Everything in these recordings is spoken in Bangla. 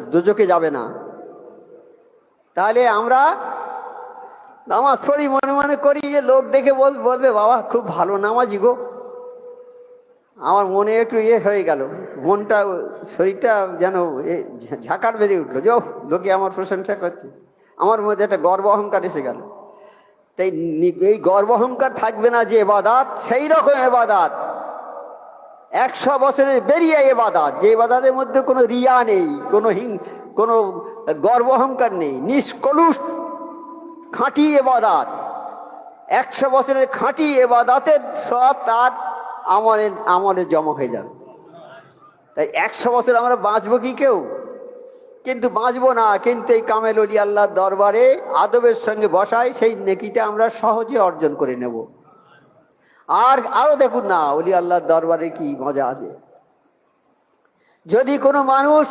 দুজকে যাবে না। তাহলে আমরা নামাজ পড়ি, মনে মনে করি যে লোক দেখে বল বলবে, বাবা, খুব ভালো নামাজি গো। আমার মনে একটু ইয়ে হয়ে গেল। মনটা, শরীরটা যেন ঝাঁকার বেরিয়ে উঠল। যে লোকে আমার প্রশংসা করছে। আমার মধ্যে একটা গর্ব অহংকার এসে গেল। তাই এই গর্ব অহংকার থাকবে না যে এবাদাত, সেই রকম এবাদাত। একশো বছরের বেরিয়ে এবাদাত যে এবাদাতের মধ্যে কোনো রিয়া নেই, কোনো হিং, কোনো গর্ব অহংকার নেই, নিষ্কলুষ খাঁটি এবাদাত একশো বছরের খাঁটি এবাদাতের সব তার আমলের আমলে জমা হয়ে যাবে। তাই একশো বছর আমরা বাঁচবো কি কেউ? কিন্তু বাঁচবো না, কিন্তু এই কামেল অলি দরবারে আদবের সঙ্গে বসাই সেই নেকিটা আমরা সহজে অর্জন করে নেব। আর, আরও দেখুন না অলি আল্লাহর দরবারে কি মজা আছে। যদি কোনো মানুষ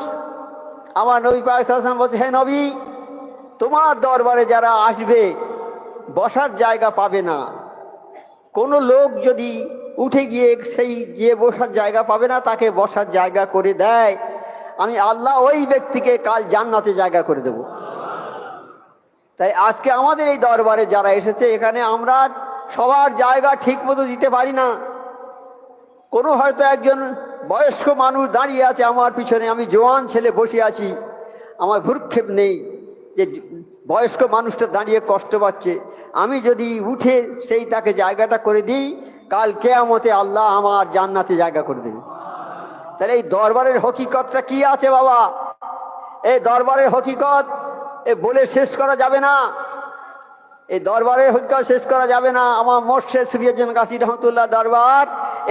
আমার নবী পাকিস্তান বলছে, হে নবী, তোমার দরবারে যারা আসবে, বসার জায়গা পাবে না। কোনো লোক যদি উঠে গিয়ে সেই যে বসার জায়গা পাবে না, তাকে বসার জায়গা করে দেয়। আমি আল্লাহ ওই ব্যক্তিকে কাল জান্নাতে জায়গা করে দেব। তাই আজকে আমাদের এই দরবারে যারা এসেছে, এখানে আমরা সবার জায়গা ঠিক মতো দিতে পারি না। কোনো হয়তো একজন বয়স্ক মানুষ দাঁড়িয়ে আছে আমার পিছনে, আমি জোয়ান ছেলে বসে আছি, আমার ভ্রুক্ষেপ নেই যে বয়স্ক মানুষটা দাঁড়িয়ে কষ্ট পাচ্ছে। আমি যদি উঠে সেই তাকে জায়গাটা করে দিই, কাল কেয়ামতে আল্লাহ আমার জান্নাতে জায়গা করে দেবে। তাহলে এই দরবারের হকিকতটা কি আছে বাবা? এই দরবারের হকিকত এ বলে শেষ করা যাবে না। এই দরবারের হত্যা শেষ করা যাবে না। আমার মোর্শেদ সুরিয়াজন কাশি রহমতুল্লাহ দরবার,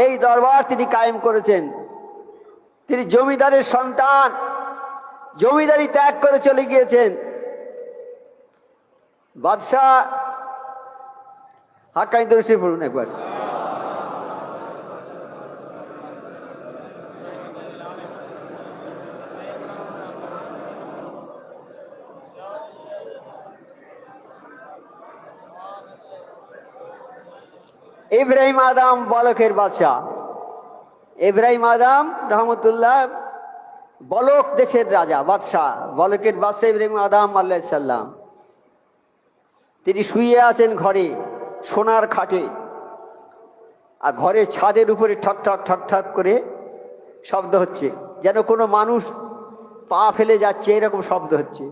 এই দরবার তিনি কায়েম করেছেন। তিনি জমিদারের সন্তান, জমিদারি ত্যাগ করে চলে গিয়েছেন। বাদশাহ হাক্কানি দর্শী পড়ুন একবার। ইব্রাহিম আদম বলকের বাদশাহ। ইব্রাহিম আদম, রহমতুল্লাহ, বলক দেশের রাজা, বাদশাহ। বলকের বাদশাহ ইব্রাহিম আদম আল্লাহ তিনি শুয়ে আছেন ঘরে, সোনার খাটে। আর ঘরের ছাদের উপরে ঠক ঠক ঠক ঠক করে শব্দ হচ্ছে। যেন কোনো মানুষ পা ফেলে যাচ্ছে, এরকম শব্দ হচ্ছে।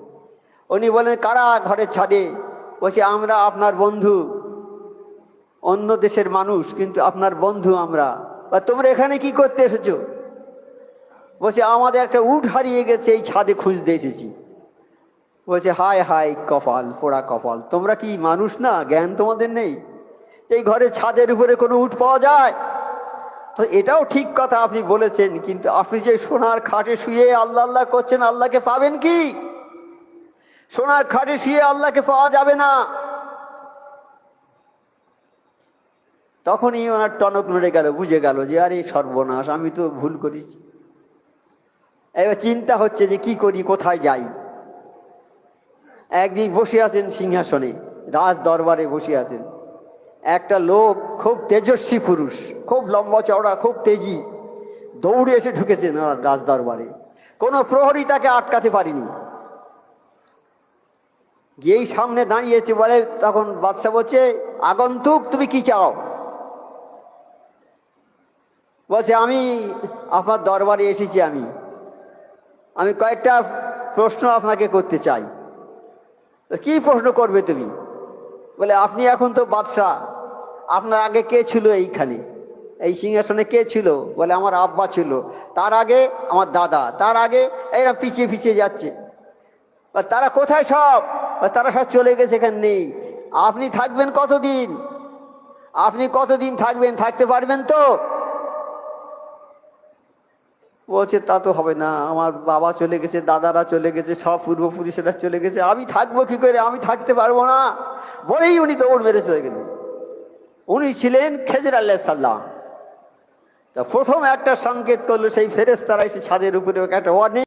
উনি বলেন, কারা ঘরের ছাদে? বলছে, আমরা আপনার বন্ধু। অন্য দেশের মানুষ, কিন্তু আপনার বন্ধু আমরা। বা তোমরা এখানে কি করতে এসেছ? বলছে, আমাদের একটা উট হারিয়ে গেছে, এই ছাদে খুঁজতে এসেছি। বলছে হায় হায় কপাল, পোড়া কপাল। তোমরা কি মানুষ না? জ্ঞান তোমাদের নেই। এই ঘরের ছাদের উপরে কোনো উট পাওয়া যায়? তো এটাও ঠিক কথা আপনি বলেছেন, কিন্তু আপনি যে সোনার খাটে শুয়ে আল্লাহ আল্লাহ করছেন, আল্লাহকে পাবেন কি? সোনার খাটে শুয়ে আল্লাহকে পাওয়া যাবে না। তখনই ওনার টনক নড়ে গেল, বুঝে গেল যে আরে সর্বনাশ, আমি তো ভুল করেছি। এবার চিন্তা হচ্ছে যে কি করি, কোথায় যাই? একদিন বসে আছেন সিংহাসনে, রাজ দরবারে বসে আছেন। একটা লোক খুব তেজস্বী পুরুষ, খুব লম্বা চওড়া, খুব তেজি। দৌড়ে এসে ঢুকেছেন রাজ দরবারে। কোনো প্রহরী তাকে আটকাতে পারিনি। গিয়েই সামনে দাঁড়িয়েছে, বলে তখন বাদশা বলছে, আগন্তুক, তুমি কি চাও? বলছে, আমি আপনার দরবারে এসেছি আমি। আমি কয়েকটা প্রশ্ন আপনাকে করতে চাই। কি প্রশ্ন করবে তুমি? বলে, আপনি এখন তো বাদশাহ। আপনার আগে কে ছিল এইখানে? এই সিংহাসনে কে ছিল? বলে, আমার আব্বা ছিল। তার আগে আমার দাদা। তার আগে এরা পিছিয়ে পিছিয়ে যাচ্ছে। তারা কোথায় সব? তারা সব চলে গেছে এখানে নেই। আপনি থাকবেন কতদিন? আপনি কতদিন থাকবেন? থাকতে পারবেন তো? বলছে, তা তো হবে না, আমার বাবা চলে গেছে, দাদারা চলে গেছে, সব পূর্বপুরুষেরা চলে গেছে, আমি থাকব কি করে? আমি থাকতে পারব না। বলেই উনি দৌড় মেরে চলে গেলেন। উনি ছিলেন খেজর আল্লাহ সাল্লাম। তা প্রথম একটা সংকেত করল, সেই ফেরেস্তারা এসে ছাদের উপরে একটা ওয়ার্নিং